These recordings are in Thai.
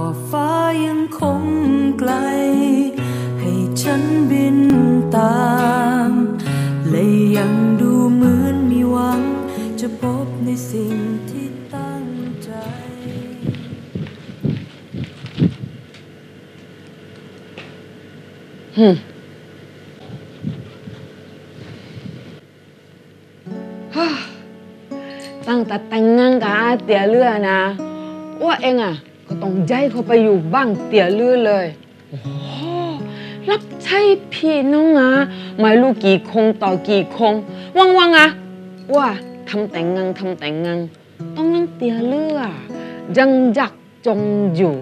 อบฟ้ายังคงไกล ให้ฉันบินตามและยังดูเหมือนมีหวัง จะพบในสิ่งที่ตั้งใจ ฮึตั้งแต่แต่งงานกับอาเตี๋ยเลือนะ ว่าเองอะ ต้องย้ายเขาไปอยู่บ้านเตี๋ยเลือเลยโอ้รับใช้พี่น้องอะไม่รู้กี่คงต่อกี่คงว่างๆอะว่าทำแต่งงานทำแต่งงานต้องนั่งเตี๋ยเลือยังอยากจงอยู่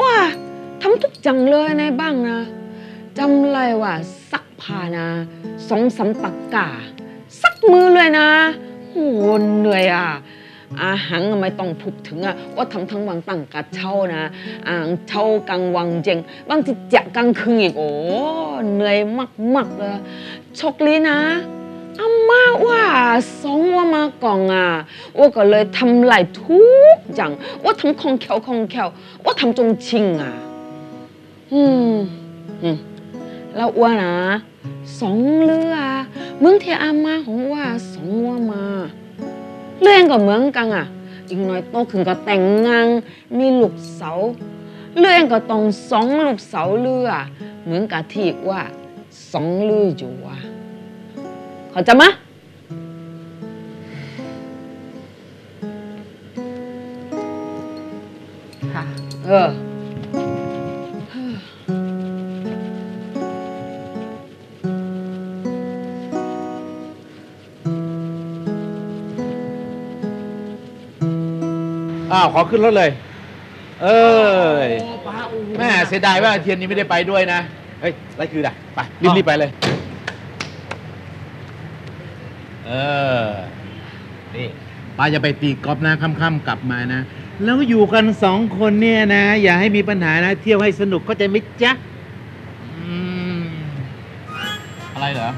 ว่าทำทุกจังเลยในบ้างนะจำเลยว่าซักผ้านะสองสามตะกร้าซักมือเลยนะโอ้โหเหนื่อยอะ อาหารไม่ต้องพูดถึงอะว่าทำทั้งวันตั้งกะเช่านะอ่างเช่ากลางวันเจงบางทีจะกลางคืนอีกโอ้เหนื่อยมากๆเลยชคดีนะอาม่าว่าสองว่ามาก่อนอะว่าก็เลยทำลายทุกอย่างว่าทำของแขวของแขวว่าทำจงชิงอะอืมอืมแล้วอ้วนนะสองเรือเมืองที่อาม่าของว่าสองว่ามา เรื่องก็เหมือนกันอะอีกหน่อยโตขึ้นก็แต่งงานมีลูกเสาวเรื่องก็ต้องสองลูกเสาวเรือเหมือนกับที่ว่าสองเรืออยู่อะเข้าใจไหมะค่ะเออ อ้าวขอขึ้นรถเลย เอ้ยแม่เสียดายว่าเทียนนี้ไม่ได้ไปด้วยนะ เฮ้ยไรคือด่ะไปรีบๆไปเลย เออ นี่ป้าจะไปตีกอล์ฟนะค่ำๆกลับมานะ แล้วอยู่กันสองคนเนี่ยนะ อย่าให้มีปัญหานะ เที่ยวให้สนุกเข้าใจไหมจ๊ะอืมอะไรเหรอ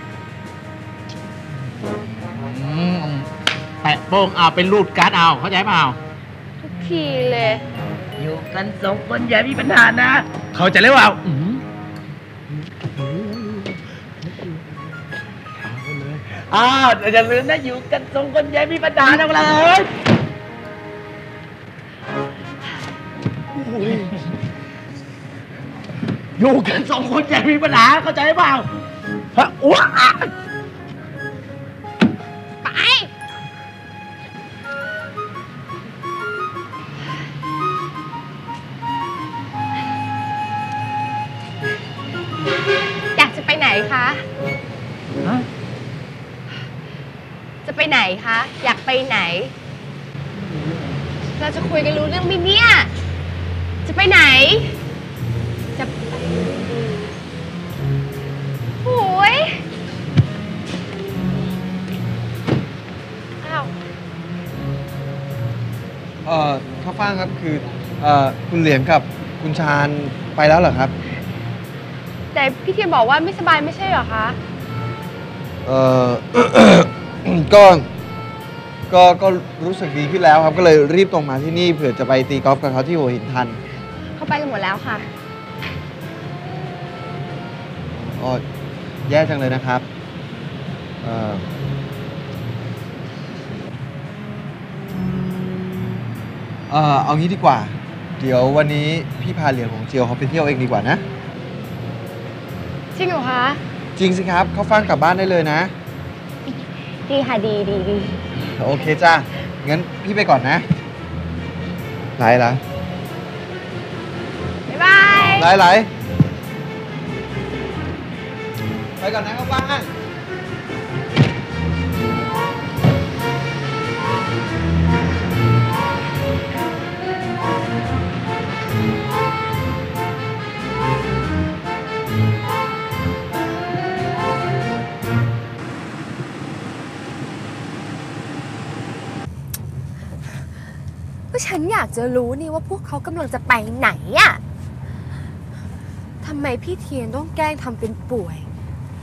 อืมแปะโป้งเอาเป็นรูดการ์ดเอาเข้าใจเปล่า ทีเลย อยู่กันสองคนอย่ามีปัญหานะ เข้าใจเลยเปล่าอืมเอาเลยอ้าวอย่าลืมนะอยู่กันสองคนอย่ามีปัญหานะเวลาเอ้ยอยู่กันสองคนอย่ามีปัญหาเข้าใจเปล่าฮะอ้วก คะ อยากไปไหน เราจะคุยกันรู้เรื่องไหมเนี่ย จะไปไหน จะไปโอ้ยอ้าว เอ่อข้าวฟ่างครับคือเอ่อคุณเหรียญกับคุณชาญไปแล้วเหรอครับ แต่พี่เทียนบอกว่าไม่สบายไม่ใช่เหรอคะ เอ่อ ก็ ก็ก็รู้สึกดีขึ้นแล้วครับ ก็เลยรีบตรงมาที่นี่เผื่อจะไปตีกอล์ฟกับเขาที่หัวหินทันเขาไปกันหมดแล้วค่ะ อ๋อแย่จังเลยนะครับเอ่อเอ่อเอางี้ดีกว่า เดี๋ยววันนี้พี่พาเหรียญของเจียวเขาไปเที่ยวเองดีกว่านะ จริงเหรอคะ จริงสิครับ เข้าฟ่างกลับบ้านได้เลยนะ ดีค่ะดีดีดี โอเคจ้างั้นพี่ไปก่อนนะไหลไหลบ๊ายบาย ไหลไหลไปก่อนนะเข้าฟ่าง ฉันอยากจะรู้นี่ว่าพวกเขากำลังจะไปไหนอะทำไมพี่เทียนต้องแกล้งทำเป็นป่วย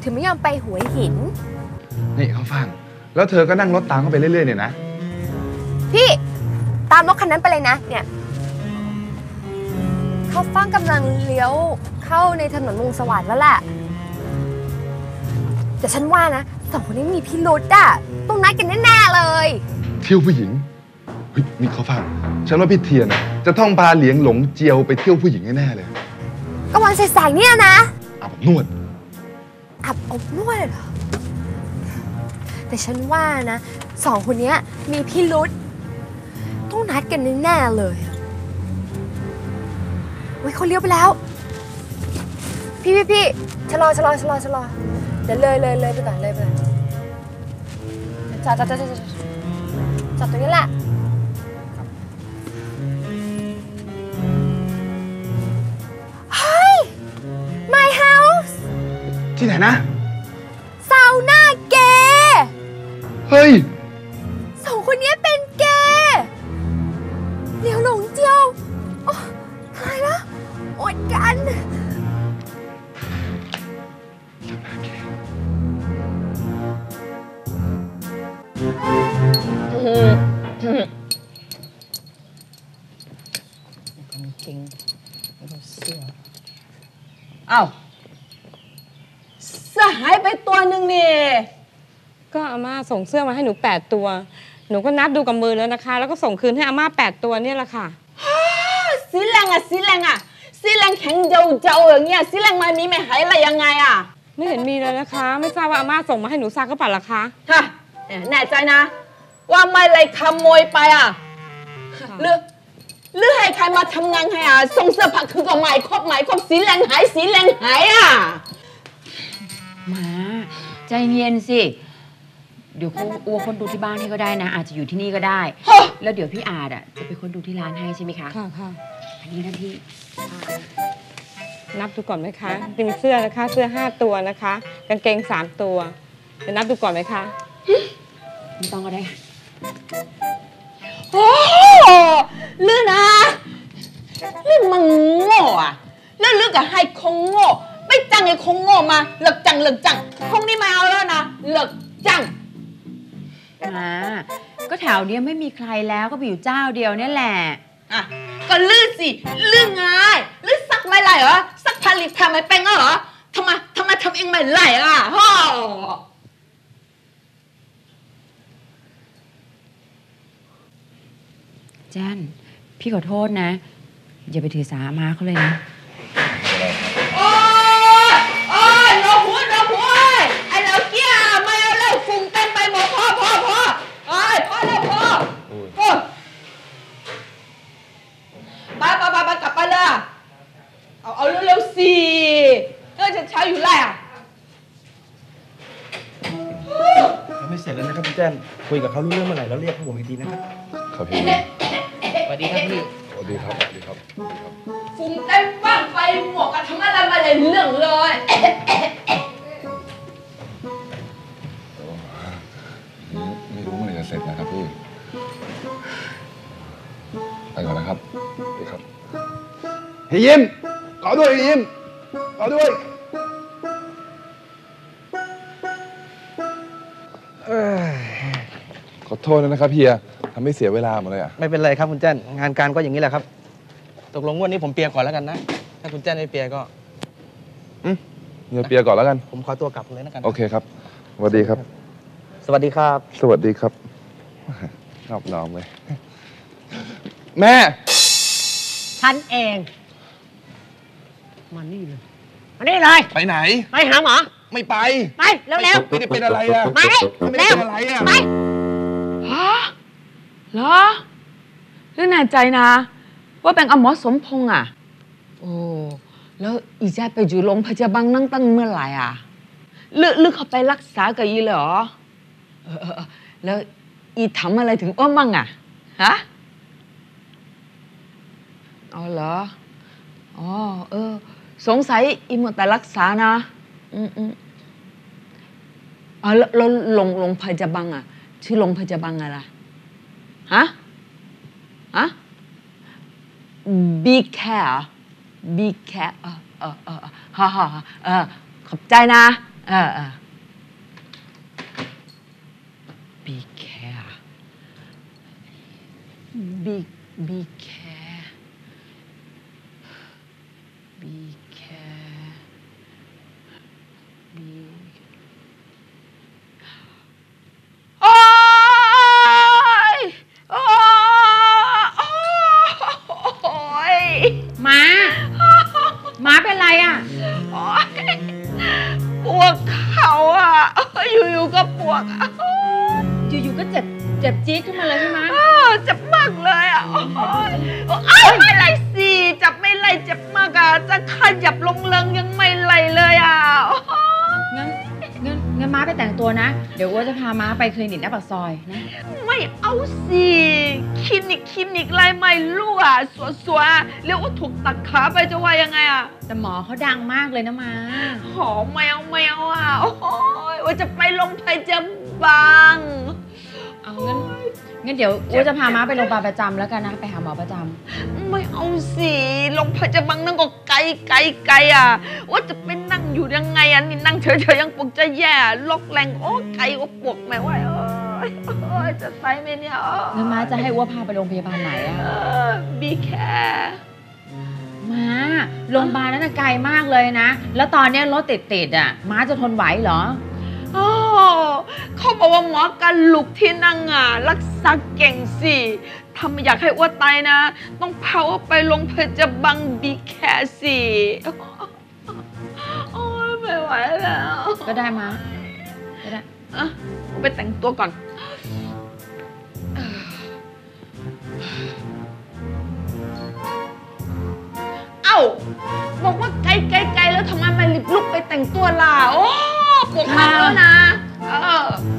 ถึงไม่ยอมไปหัวหิน นี่เขาฟัง แล้วเธอก็นั่งรถตามเขาไปเรื่อยๆเนี่ยนะ พี่ ตามรถคันนั้นไปเลยนะ เนี่ยเขาฟังกำลังเลี้ยวเข้าในถนนวงสวัสดิ์แล้วแหละแต่ฉันว่านะสองคนนี้มีพิรุษอะต้องนัดกันแน่ๆเลย เที่ยวผู้หญิง เฮ้ยนี่เขาฟังฉันว่าพี่เทียนน่ะจะต้องพาเหลียงหลงเจียวไปเที่ยวผู้หญิงแน่ๆเลยก็วันใสๆเนี่ยนะอาบอบนวดอับอบนวดเหรอแต่ฉันว่านะสองคนเนี้ยมีพิรุษต้องนัดกันแน่ๆเลยอะเฮ้ยเขาเลี้ยวไปแล้ว พี่พี่พี่ชะลอชะลอชะลอชะลอเดี๋ยวเลยเลยเลยไปก่อนเลยไปก่อนจอดจอดจอดจอดจอดจอดตรงนี้แหละ ที่ไหนนะซาวน่าเกย์เฮ้ยสองคนนี้เป็นเกย์เหลียวหลงเจียวโอ้ตายแล้วอดกันจริงไม่ต้องเสื้ออ้าวเสื้อหายไป ตัวหนึ่งนี่ก็อาม่าส่งเสื้อมาให้หนู 8 ตัว หนูก็นับดูกับมือแล้วนะคะ แล้วก็ส่งคืนให้อาม่า 8 ตัวเนี่ยแหละค่ะสีแรงอะสีแรงอะสีแรงแข็งเจ้าเจ้าอย่างเงี้ยสีแรงมันมีไม่หายอะไรยังไงอะ ไม่เห็นมีเลยนะคะ ไม่ทราบว่าอาม่าส่งมาให้หนูซักก็ปัดล่ะคะฮะแน่ใจนะ ว่าไม่เลยขโมยไปอะหรือหรือให้ใครมาทำงานให้อะส่งเสื้อผ้าคือก็หมายครบหมายครบสีแรงหายสีแรงหายอะมา ใจเย็นสิ เดี๋ยวเขาอัวคนดูที่บ้านให้ก็ได้นะ อาจจะอยู่ที่นี่ก็ได้ฮะแล้วเดี๋ยวพี่อาดอะจะไปคนดูที่ร้านให้ใช่ไหมคะ ค่ะค่ะอันนี้หน้าที่ นับดูก่อนไหมคะจะมีเสื้อนะคะ เสื้อ5ตัวนะคะ กางเกง3ตัว จะนับดูก่อนไหมคะไม่ต้องก็ได้ค่ะโอ้ลือนะลือมันโง่อะแล้วลือก็ให้คงโง่ ไม่จังไอ้คงโง่มาเลิกจังเลิกจังคงนี่ไม่เอาแล้วนะเลิกจังมาก็แถวเนี้ยไม่มีใครแล้วก็มีอยู่เจ้าเดียวเนี่ยแหละ อะก็ลื้อสิลื้อไงลื้อซักไม่ไหลเหรอซักผลิตทำไม่เป็นเหรอทำไมทำไมทำเองไม่ไหลอะฮ่อแจ้นพี่ขอโทษนะ อย่าไปถือสามาเขาเลยนะ โอ้ยโอ้ยเราหัวเราหัวไอ้เราเกี้ยไม่เอาแล้วฝุ่งเต็มไปหมดพอพอพอไอ้ยพอแล้วพอโอ้ยไปไปไปไปกลับไปเลยเอาเอาเร็วๆสิเออจะเช้าอยู่แล้ว ยังไม่เสร็จแล้ว นะครับพี่แจ้นคุยกับเขารู้เรื่องเมื่อไหร่แล้วเรียกพวกผมอีกทีนะครับครับพี่สวัสดีครับพี่สวัสดีครับสวัสดีครับฝุ่งเต็มบ้านไปหมวกกันทำอะไรมาเลยเรื่องเลยไม่รู้เมื่อไหร่จะเสร็จนะครับพี่ไปก่อนนะครับพี่ครับเฮียยิ้มรอด้วยเฮียยิ้มรอด้วย ขอโทษนะครับเฮียทำให้เสียเวลาหมดเลยอะไม่เป็นไรครับคุณแจ้นงานการก็อย่างนี้แหละครับ ตกลงงวดนี้ผมเปียร์ก่อนแล้วกันนะ ถ้าคุณแจ้นไม่เปียร์ก็ เฮียเปียร์ก่อนแล้วกัน ผมขอตัวกลับเลยแล้วกัน โอเคครับสวัสดีครับ สวัสดีครับ สวัสดีครับนอบน้อมเลย แม่ ฉันเอง มานี่เลยมานี่เลย ไปไหน ไปหาหมอ ไม่ไป ไป เร็ว ไม่ได้เป็นอะไรอะๆไปไม่เร็ได้วเป็นอะไรอะไปฮะ เหรอหรือแน่ใจนะ ว่าเป็นอหมอสมพงษ์อะ โอ้แล้วอีแจ๊ดไปอยู่โรงพยาบาลนั่งตั้งเมื่อไหร่อะหรือหรือเขาไปรักษากับอีเลยเหรอเออเออเออแล้วอีทำอะไรถึงอ้วมั่งอะฮะอ๋อเหรออ๋อเออ สงสัยอีหมดแต่รักษานะ อืมอืมอ๋อแล้วแล้วโรงโรงพยาบาลอะ ชื่อโรงพยาบาลอะไร ฮะฮะ Be care Be care เออเออเออฮ่าฮ่าเออขอบใจนะเออเออ Be care Be Be care ลงเลิงยังไม่ไหลเลยอะโอ้ยงั้นงั้นงั้นม้าไปแต่งตัวนะ เดี๋ยวอ้วจะพาม้าไปคลินิกหน้าปากซอยนะ ไม่เอาสิคลินิกคลินิกอะไรไม่รู้อะสัวๆแล้วว่าถูกตัดขาไปจะว่ายังไงอะแต่หมอเขาดังมากเลยนะม้าหอมแมวแมวอะโอ้ยว่าจะไปโรงพยาบาลเอางั้น งั้นเดี๋ยวอ้วจะพาม้าไปโรงพยาบาลประจำแล้วกันนะ ไปหาหมอประจำไม่เอาสิโรงพยาบาลนั่งก็ไกลไกลไกลอะว่าจะไปนั่งอยู่ยังไงอะนี่นั่งเฉยๆยังปวดจะแย่ลกแรงโอ้ไกลโอ้ปวดไม่ไหวเอ้ยเอ้ยจะไปไหมเนี่ยเอ้ยงั้นม้าจะให้อ้วพาไปโรงพยาบาลไหนอะเออบีแคร์ม้าโรงพยาบาลนั้นนะไกลมากเลยนะ แล้วตอนเนี้ยรถติดติดๆอะม้าจะทนไหวเหรอโอ้ เขาบอกว่าหมอกันลุกที่นั่งอะรักษาเก่งสิถ้าไม่อยากให้อ้วนตายนะ ต้องพาอ้วนไปโรงพยาบาลบีแคร์สิโอ้ยไม่ไหวแล้ว ก็ได้ม้าก็ได้อะไปแต่งตัวก่อนเอ้าบอกว่าไกลไกลไกลแล้วทำไมไม่รีบลุกไปแต่งตัวล่ะโอ้ปวดมากแล้วนะ เ